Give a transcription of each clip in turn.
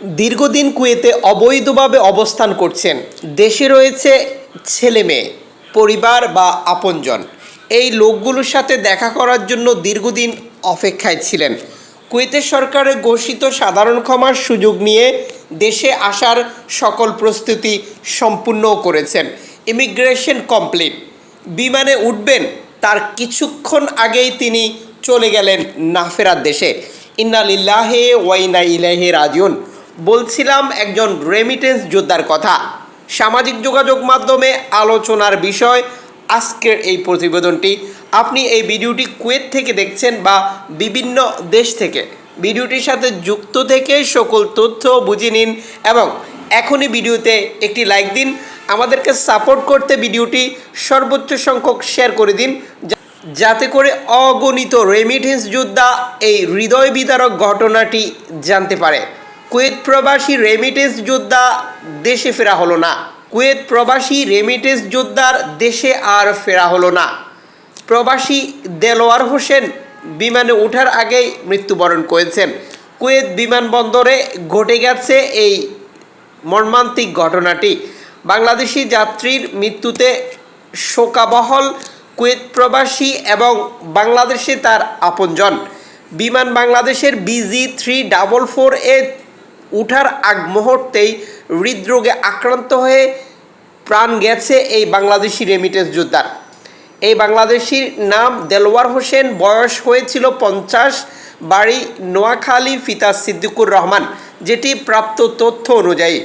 দীর্ঘদিন কুয়েতে অবৈধভাবে অবস্থান করছেন। দেশে রয়েছে ছেলে মেয়ে পরিবার বা আপনজন। এই লোকগুলোর সাথে দেখা করার জন্য দীর্ঘদিন অপেক্ষায় ছিলেন। কুয়েতের সরকারের ঘোষিত সাধারণ ক্ষমার সুযোগ নিয়ে দেশে আসার সকল প্রস্তুতি সম্পূর্ণ করেছেন। Immigration complete. বিমানে উঠবেন, তার কিছুক্ষণ আগেই তিনি চলে গেলেন না ফেরার দেশে। ইন্নালিল্লাহে ওয়াইনা ইলাহে রাজিউন। বলছিলাম একজন রেমিটেন্স যোদ্ধার কথা। সামাজিক যোগাযোগ মাধ্যমে আলোচনার বিষয় আজকের এই প্রতিবেদনটি। আপনি এই ভিডিওটি কুয়েত থেকে দেখছেন বা বিভিন্ন দেশ থেকে। ভিডিওটির সাথে যুক্ত থেকে সকল তথ্য বুঝে নিন এবং এখনই ভিডিওতে একটি লাইক দিন। আমাদেরকে সাপোর্ট করতে ভিডিওটি সর্বোচ্চ সংখ্যক শেয়ার করে দিন। যাতে করে অগণিত রেমিটেন্স যোদ্ধা এই হৃদয় বিদারক ঘটনাটি জানতে পারে। কুয়েত প্রবাসী রেমিটেন্স যোদ্ধা দেশে ফেরা হলো না। কুয়েত প্রবাসী রেমিটেন্স যোদ্ধার দেশে আর ফেরা হলো না। প্রবাসী দেলোয়ার হোসেন বিমানে ওঠার আগেই মৃত্যুবরণ করেছেন। কুয়েত বিমানবন্দরে ঘটে গেছে এই মর্মান্তিক ঘটনাটি। বাংলাদেশি যাত্রীর মৃত্যুতে শোকাবহল কুয়েত প্রবাসী এবং বাংলাদেশে তার আপনজন। বিমান বাংলাদেশের বিজি থ্রি ডাবল ফোর এ উঠার আগ মুহূর্তেই হৃদরোগে আক্রান্ত হয়ে প্রাণ গেছে এই বাংলাদেশি রেমিটেন্স যোদ্ধার। এই বাংলাদেশির নাম দেলোয়ার হোসেন, বয়স হয়েছিল পঞ্চাশ, বাড়ি নোয়াখালী ফিতা সিদ্দিকুর রহমান, যেটি প্রাপ্ত তথ্য অনুযায়ী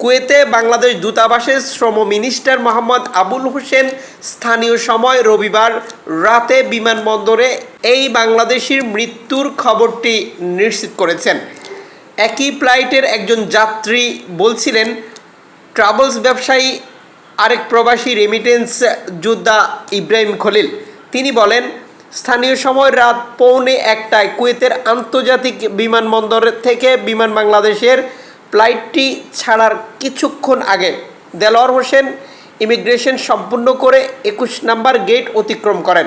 কুয়েতে বাংলাদেশ দূতাবাসের শ্রম মিনিস্টার মোহাম্মদ আবুল হোসেন স্থানীয় সময় রবিবার রাতে বিমানবন্দরে এই বাংলাদেশির মৃত্যুর খবরটি নিশ্চিত করেছেন। একই ফ্লাইটের একজন যাত্রী বলছিলেন, ট্রাভেলস ব্যবসায়ী আরেক প্রবাসী রেমিটেন্স যোদ্ধা ইব্রাহিম খলিল। তিনি বলেন, স্থানীয় সময় রাত পৌনে একটায় কুয়েতের আন্তর্জাতিক বিমানবন্দর থেকে বিমান বাংলাদেশের ফ্লাইটটি ছাড়ার কিছুক্ষণ আগে দেলোয়ার হোসেন ইমিগ্রেশন সম্পূর্ণ করে একুশ নাম্বার গেট অতিক্রম করেন।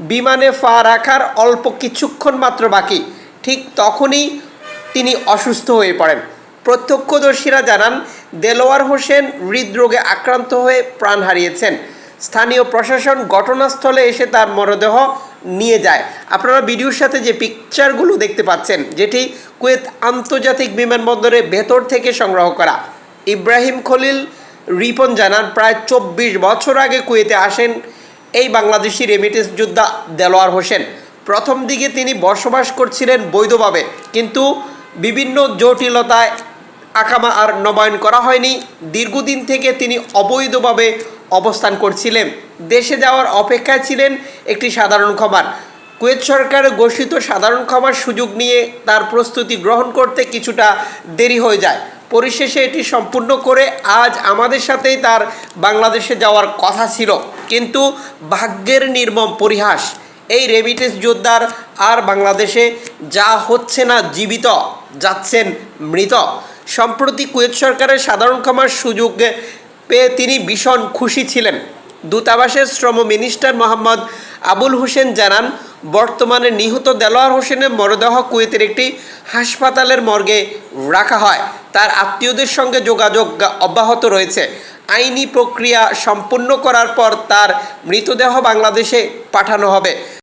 বিমানে পা রাখার অল্প কিছুক্ষণ মাত্র বাকি। ঠিক তখনই তিনি অসুস্থ হয়ে পড়েন। প্রত্যক্ষদর্শীরা জানান, দেলোয়ার হোসেন হৃদরোগে আক্রান্ত হয়ে প্রাণ হারিয়েছেন। স্থানীয় প্রশাসন ঘটনাস্থলে এসে তার মরদেহ নিয়ে যায়। আপনারা ভিডিওর সাথে যে পিকচারগুলো দেখতে পাচ্ছেন, যেটি কুয়েত আন্তর্জাতিক বিমানবন্দরের ভেতর থেকে সংগ্রহ করা। ইব্রাহিম খলিল রিপন জানান, প্রায় চব্বিশ বছর আগে কুয়েতে আসেন এই বাংলাদেশি রেমিটেন্স যোদ্ধা দেলোয়ার হোসেন। প্রথম দিকে তিনি বসবাস করছিলেন বৈধভাবে, কিন্তু বিভিন্ন জটিলতায় আকামা আর নবায়ন করা হয়নি। দীর্ঘদিন থেকে তিনি অবৈধভাবে অবস্থান করছিলেন। দেশে যাওয়ার অপেক্ষায় ছিলেন একটি সাধারণ ক্ষমার। কুয়েত সরকার ঘোষিত সাধারণ ক্ষমার সুযোগ নিয়ে তার প্রস্তুতি গ্রহণ করতে কিছুটা দেরি হয়ে যায়। পরিশেষে এটি সম্পূর্ণ করে আজ আমাদের সাথেই তার বাংলাদেশে যাওয়ার কথা ছিল। কিন্তু ভাগ্যের নির্মম পরিহাস, এই রেমিটেন্স যোদ্ধার আর বাংলাদেশে যা হচ্ছে না জীবিত। যাচ্ছেন মৃত। সম্প্রতি কুয়েত সরকারের সাধারণ ক্ষমার সুযোগ পেয়ে তিনি ভীষণ খুশি ছিলেন। দূতাবাসের শ্রম মিনিস্টার মোহাম্মদ আবুল হোসেন জানান, বর্তমানে নিহত দেলোয়ার হোসেনের মরদেহ কুয়েতের একটি হাসপাতালের মর্গে রাখা হয়। তার আত্মীয়দের সঙ্গে যোগাযোগ অব্যাহত রয়েছে। আইনি প্রক্রিয়া সম্পূর্ণ করার পর তার মৃতদেহ বাংলাদেশে পাঠানো হবে।